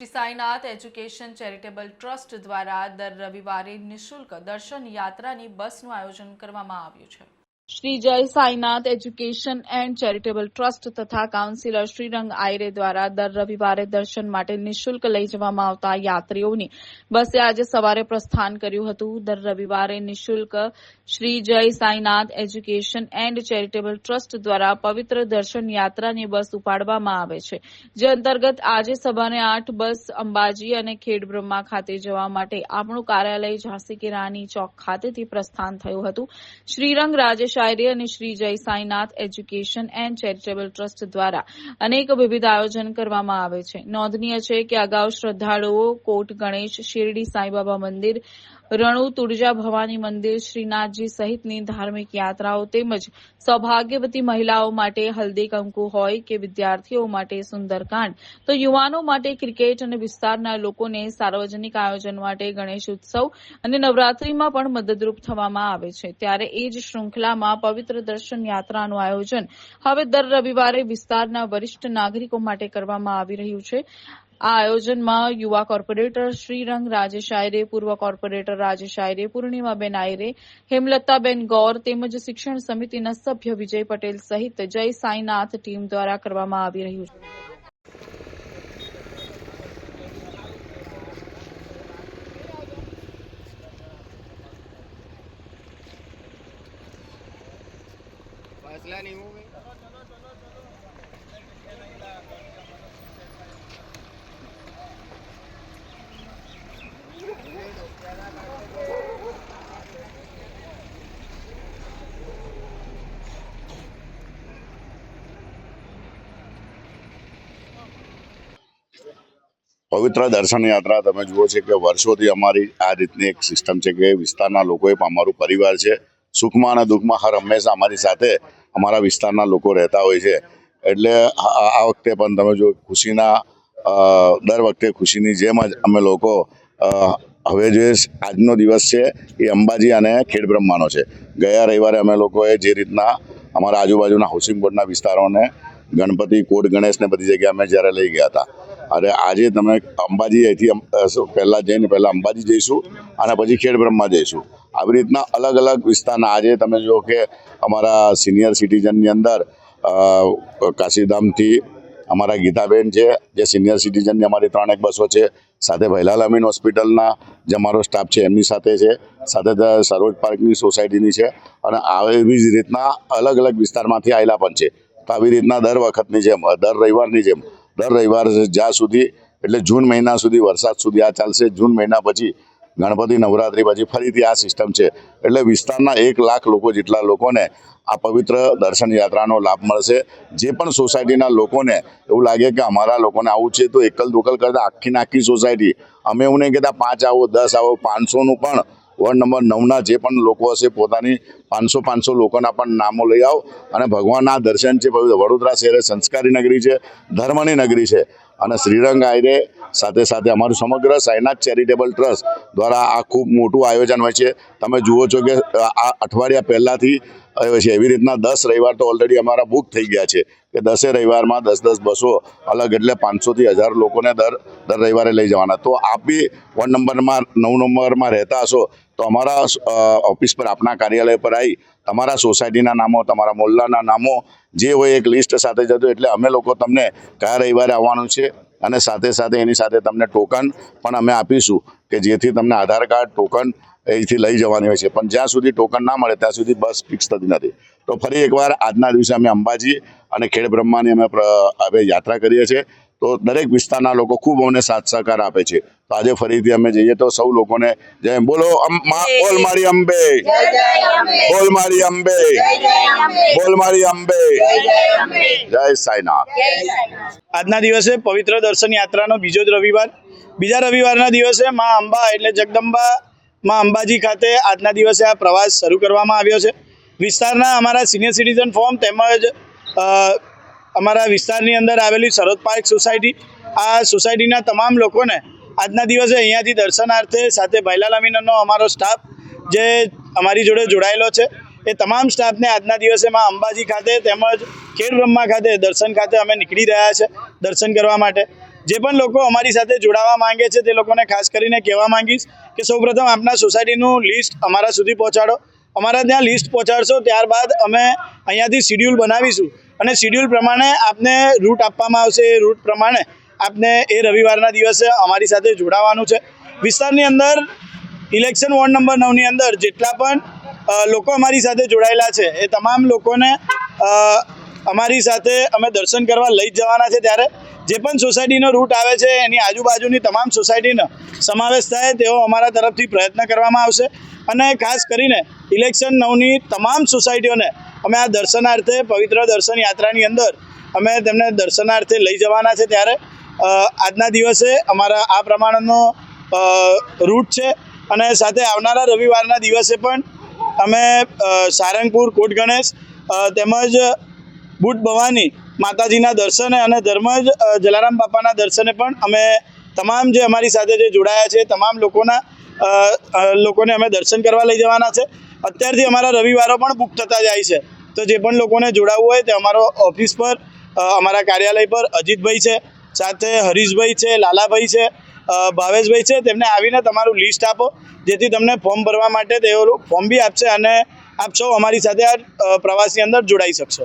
Shri Sainath education charitable trust દ્વારા દર રવિવારે નિઃશુલ્ક દર્શન યાત્રાની બસનું આયોજન કરવામાં આવ્યું છે. Shri Jay Sainath education and charitable trust તથા કાઉન્સિલર શ્રીરંગ આયરે દ્વારા દર રવિવારે દર્શન માટે નિઃશુલ્ક લઈ જવામાં આવતા યાત્રીઓની બસે આજે સવારે પ્રસ્થાન કર્યું હતું. દર રવિવારે નિઃશુલ્ક Shri Jay Sainath education and charitable trust દ્વારા પવિત્ર દર્શન યાત્રાની બસ ઉપાડવામાં આવે છે. જે અંતર્ગત આજે સવારે આઠ બસ અંબાજી અને ખેડબ્રહ્મા ખાતે જવા માટે આપણું કાર્યાલય ઝાંસી કે રાની ચોક ખાતેથી પ્રસ્થાન થયું હતું. શ્રીરંગ રાજેશ આયરે અને Shri Jay Sainath education and charitable trust દ્વારા અનેક વિવિધ આયોજન કરવામાં આવે છે. નોંધનીય છે કે અગાઉ શ્રદ્ધાળુઓ કોટ ગણેશ, શિરડી સાંઈબાબા મંદિર, રણુ તુળજા ભવાની મંદિર, શ્રીનાથજી સહિતની ધાર્મિક યાત્રાઓ તેમજ સૌભાગ્યવતી મહિલાઓ માટે હલ્દી કંકુ હોય કે વિદ્યાર્થીઓ માટે સુંદરકાંડ, તો યુવાનો માટે ક્રિકેટ અને વિસ્તારના લોકોને સાર્વજનિક આયોજન માટે ગણેશ ઉત્સવ અને નવરાત્રીમાં પણ મદદરૂપ થવામાં આવે છે. ત્યારે એ જ શૃંખલામાં પવિત્ર દર્શન યાત્રાનું આયોજન હવે દર રવિવારે વિસ્તારના વરિષ્ઠ નાગરિકો માટે કરવામાં આવી રહ્યું છે. આ આયોજનમાં યુવા કોર્પોરેટર શ્રીરંગ રાજેશ આયરે પૂર્વ કોર્પોરેટર રાજેશ આયરે પૂર્ણિમાબેન આયરે, હેમલતાબેન ગૌર તેમજ શિક્ષણ સમિતિના સભ્ય વિજય પટેલ સહિત જય સાંઈનાથ ટીમ દ્વારા કરવામાં આવી રહ્યું છે. ફાસલા નહીં હું પવિત્ર દર્શન યાત્રા તમે જુઓ છો કે વર્ષોથી અમારી આ રીતની એક સિસ્ટમ છે કે વિસ્તારના લોકોએ, અમારું પરિવાર છે, સુખમાં અને દુઃખમાં હર હંમેશા અમારી સાથે અમારા વિસ્તારના લોકો રહેતા હોય છે. એટલે આ વખતે પણ તમે જો ખુશીના દર વખતે ખુશીની જેમ જ અમે લોકો હવે જે આજનો દિવસ છે એ અંબાજી અને ખેડબ્રહ્માનો છે. ગયા રવિવારે અમે લોકોએ જે રીતના અમારા આજુબાજુના હાઉસિંગ બોર્ડના વિસ્તારોને ગણપતિ, કોટ, ગણેશને બધી જગ્યાએ અમે જ્યારે લઈ ગયા હતા. અને આજે તમે અંબાજી અહીંથી પહેલા જઈને પહેલાં અંબાજી જઈશું અને પછી ખેડબ્રહ્મા જઈશું. આવી રીતના અલગ અલગ વિસ્તારના. આજે તમે જુઓ કે અમારા સિનિયર સિટીઝનની અંદર કાશીધામથી અમારા ગીતાબેન છે, જે સિનિયર સિટીઝનની અમારી ત્રણ એક બસો છે. સાથે ભૈલાલ અમીન હોસ્પિટલના, જે અમારો સ્ટાફ છે, એમની સાથે છે. સાથે સરોજ પાર્કની સોસાયટીની છે. અને આવી જ રીતના અલગ અલગ વિસ્તારમાંથી આવેલા પણ છે. તો આવી રીતના દર વખતની જેમ, દર રવિવારની જેમ, દર રવિવાર જ્યાં સુધી, એટલે જૂન મહિના સુધી, વરસાદ સુધી આ ચાલશે, જૂન મહિના પછી ગણપતિ નવરાત્રી પછી ફરીથી આ સિસ્ટમ છે. એટલે વિસ્તારના એક લાખ લોકો જેટલા લોકોને આ પવિત્ર દર્શન યાત્રાનો લાભ મળશે. જે પણ સોસાયટીના લોકોને એવું લાગે કે અમારા લોકોને આવું છે તો એકલ દોકલ કરતા આખી નાખી સોસાયટી. અમે એવું નહીં કહેતા પાંચ આવો, દસ આવો, પાંચસોનું પણ વોર્ડ નંબર નવના જે પણ લોકો હશે પોતાની પાંચસો પાંચસો લોકોના પણ નામો લઈ આવો. અને ભગવાનના દર્શન છે વડોદરા શહેર સંસ્કારી નગરી છે, ધર્મની નગરી છે. અને શ્રીરંગ આયરે સાથે સાથે અમારું સમગ્ર સાયનાથ ચેરિટેબલ ટ્રસ્ટ દ્વારા આ ખૂબ મોટું આયોજન હોય છે. તમે જુઓ છો કે આ અઠવાડિયા પહેલાંથી છે, એવી રીતના દસ રવિવાર તો ઓલરેડી અમારા બુક થઈ ગયા છે. કે દસે રવિવારમાં દસ દસ બસો અલગ એટલે પાંચસોથી હજાર લોકોને દર દર રવિવારે લઈ જવાના. તો આપ બી વન નંબરમાં નવ નંબરમાં રહેતા હશો, તો અમારા ઓફિસ પર આપના કાર્યાલય પર આવી તમારા સોસાયટીના નામો, તમારા મોલ્લાના નામો, જે હોય એક લિસ્ટ સાથે જતો એટલે અમે લોકો તમને કયા રવિવારે આવવાનું છે અને સાથે સાથે એની સાથે તમને ટોકન પણ અમે આપીશું, કે જેથી તમને આધાર કાર્ડ ટોકન અહીંથી લઈ જવાની હોય છે. પણ જ્યાં સુધી ટોકન ના મળે, ત્યાં સુધી બસ ફિક્સ થતી નથી. તો ફરી એકવાર આજના દિવસે અમે અંબાજી અને ખેડબ્રહ્માની અમે પ્ર- હવે યાત્રા કરીએ છીએ. તો દરેક વિસ્તારના લોકો ખૂબ અમને સાથ સહકાર આપે છે. તો આજે ફરીથી અમે જઈએ તો સૌ લોકોને જય બોલો મા- બોલ મારી અંબે. બોલ મારી અંબે. બોલ મારી અંબે. જય સાઈનાથ. આજના દિવસે પવિત્ર દર્શન યાત્રાનો બીજો જ રવિવાર. બીજા રવિવારના દિવસે માં અંબા એટલે જગદંબા માં અંબાજી ખાતે આજના દિવસે આ પ્રવાસ શરૂ કરવામાં આવ્યો છે. વિસ્તારના અમારા સિનિયર સિટીઝન ફોર્મ તેમજ અમારા વિસ્તારની અંદર આવેલી સરોદ પાર્ક સોસાયટી આ સોસાયટીના તમામ લોકોને આજના દિવસે અહીંયાથી દર્શનાર્થે સાથે ભાઈલાલ અમીનનો અમારો સ્ટાફ જે અમારી જોડે જોડાયેલો છે, એ તમામ સ્ટાફને આજના દિવસે માં અંબાજી ખાતે તેમજ ખેડ બ્રહ્મા ખાતે દર્શન ખાતે અમે નીકળી રહ્યા છે દર્શન કરવા માટે. જે પણ લોકો અમારી સાથે જોડાવા માંગે છે તે લોકોને ખાસ કરીને કહેવા માંગીશ કે સૌપ્રથમ આપના સોસાયટીનું લિસ્ટ અમારા સુધી પહોંચાડો. અમારા ત્યાં લિસ્ટ પહોંચાડશો, ત્યારબાદ અમે અહીંયાથી શિડ્યુલ બનાવીશું. અને શિડ્યુલ પ્રમાણે આપને રૂટ આપવામાં આવશે. એ રૂટ પ્રમાણે આપને એ રવિવારના દિવસે અમારી સાથે જોડાવાનું છે. વિસ્તારની અંદર ઇલેક્શન વોર્ડ નંબર નવની અંદર જેટલા પણ લોકો અમારી સાથે જોડાયેલા છે, એ તમામ લોકોને અમારી સાથે અમે દર્શન કરવા લઈ જવાના છે ત્યારે. જે પણ સોસાયટીનો રૂટ આવે છે, એની આજુબાજુની તમામ સોસાયટીનો સમાવેશ થાય તેવો અમારા તરફથી પ્રયત્ન કરવામાં આવશે. અને ખાસ કરીને ઇલેક્શન નવની તમામ સોસાયટીઓને અમે આ દર્શનાર્થે, પવિત્ર દર્શન યાત્રાની અંદર અમે તેમને દર્શનાર્થે લઈ જવાના છે ત્યારે. આજના દિવસે અમારા આ પ્રમાણેનો રૂટ છે. અને સાથે આવનારા રવિવારના દિવસે પણ અમે સારંગપુર, કોટ ગણેશ તેમજ બુટ ભવાની, માતાજીના દર્શને અને ધર્મ જલારામ બાપાના દર્શને પણ અમે તમામ જે અમારી સાથે જે જોડાયા છે, તમામ લોકોના લોકોને અમે દર્શન કરવા લઈ જવાના છે. અત્યારથી અમારા રવિવારો પણ બુક થતા જાય છે. તો જે પણ લોકોને જોડાવવું હોય તે અમારો ઓફિસ પર અમારા કાર્યાલય પર અજીતભાઈ છે, સાથે હરીશભાઈ છે, લાલાભાઈ છે ભાવેશભાઈ છે, તેમને આવીને તમારું લિસ્ટ આપો, જેથી તમને ફોર્મ ભરવા માટે તેઓ ફોર્મ બી આપશે અને આપ સૌ અમારી સાથે આ પ્રવાસની અંદર જોડાઈ શકશો.